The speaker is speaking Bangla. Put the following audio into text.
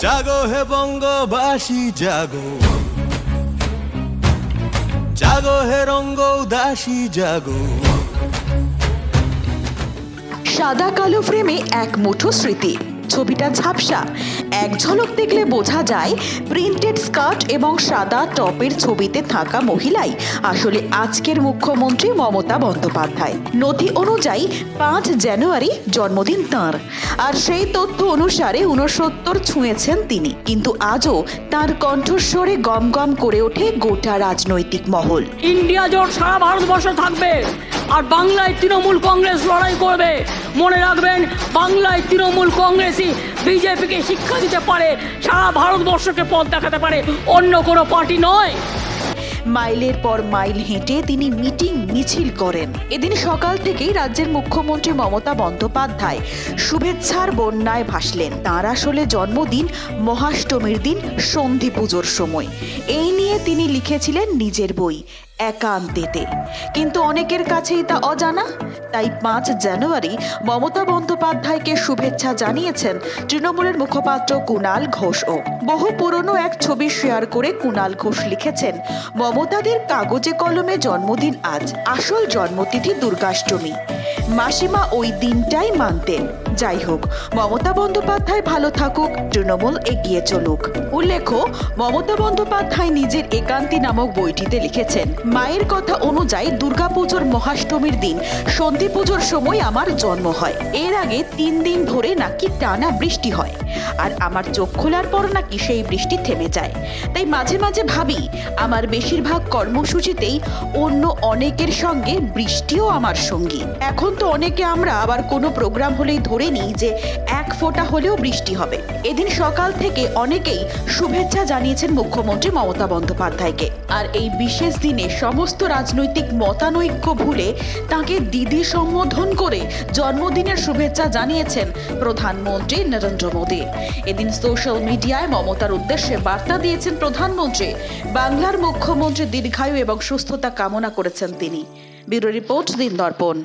জাগো হে বঙ্গবাসী, জাগো। জাগো হে রঙ্গ দাসী জাগো। সাদা কালো ফ্রেমে এক মুঠো স্মৃতি, ছবিটা ঝাপসা। এক ঝলক দেখলে বোঝা যায়, প্রিন্টেড স্কার্ট এবং সাদা টপের ছবিতে থাকা মহিলাই আসলে আজকের মুখ্যমন্ত্রী মমতা বন্দ্যোপাধ্যায়। নথি অনুযায়ী পাঁচ জানুয়ারি জন্মদিন তাঁর। আর সেই তথ্য অনুসারে উনসত্তর ছুঁয়েছেন তিনি। কিন্তু আজও তার কণ্ঠস্বরে গম গম করে ওঠে গোটা রাজনৈতিক মহল। ইন্ডিয়া জোট সারা ভারতবর্ষে থাকবে আর বাংলায় তৃণমূল কংগ্রেস লড়াই করবে। মনে রাখবেন, বাংলায় তৃণমূল কংগ্রেসই বিজেপিকে শিক্ষা দিতে পারে, সারা ভারতবর্ষকে পথ দেখাতে পারে, অন্য কোনো পার্টি নয়। মাইলের পর মাইল হেঁটে তিনি মিটিং মিছিল করেন। এদিন সকাল থেকেই রাজ্যের মুখ্যমন্ত্রী মমতা বন্দ্যোপাধ্যায় শুভেচ্ছার বন্যায় ভাসলেন। তাঁর আসলে জন্মদিন মহাষ্টমীর দিন সন্ধি পুজোর সময়। এই নিয়ে তিনি লিখেছিলেন নিজের বই। একান্তেতে। কিন্তু অনেকের কাছেই তা অজানা। তাই পাঁচ জানুয়ারি মমতা বন্দ্যোপাধ্যায়কে শুভেচ্ছা জানিয়েছেন তৃণমূলের মুখপাত্র কুণাল ঘোষও বহু পুরনো এক ছবি শেয়ার করে কুণাল ঘোষ লিখেছেন, মমতাদের কাগজে কলমে জন্মদিন আজ। আসল জন্মতিথি দুর্গাষ্টমী। মাসিমা ওই দিনটাই মানতেন। যাই হোক, মমতা বন্দ্যোপাধ্যায় ভালো থাকুক, তৃণমূল এগিয়ে চলুক। উল্লেখ্য, মমতা বন্দ্যোপাধ্যায় নিজের একান্তি নামক বইটিতে লিখেছেন মায়ের কথা অনুযায়ী দুর্গাপুজোর মহাষ্টমীর দিন। সন্ধি পুজোর সময় আমার জন্ম হয়। এর আগে তিন দিন ধরে নাকি টানা বৃষ্টি হয়। আর আমার চোখ খোলার পর নাকি সেই বৃষ্টি থেমে যায়। তাই মাঝে মাঝে ভাবি, আমার বেশিরভাগ কর্মসূচিতেই অন্য অনেকের সঙ্গে বৃষ্টিও আমার সঙ্গী। এখন তো অনেকে আমরা আবার কোনো প্রোগ্রাম হলেই ধরে নিই যে এক ফোঁটা হলেও বৃষ্টি হবে। এদিন সকাল থেকে অনেকেই শুভেচ্ছা জানিয়েছেন মুখ্যমন্ত্রী মমতা বন্দ্যোপাধ্যায়কে। আর এই বিশেষ দিনে সমস্ত রাজনৈতিক মতানৈক্য ভুলে তাকে দিদি সম্বোধন করে জন্মদিনের শুভেচ্ছা জানিয়েছেন প্রধানমন্ত্রী নরেন্দ্র মোদী। এদিন সোশ্যাল মিডিয়ায় মমতার উদ্দেশ্যে বার্তা দিয়েছেন প্রধানমন্ত্রী। বাংলার মুখ্যমন্ত্রী দীর্ঘায়ু এবং সুস্থতা কামনা করেছেন তিনি। ব্যুরো রিপোর্ট দিন দর্পণ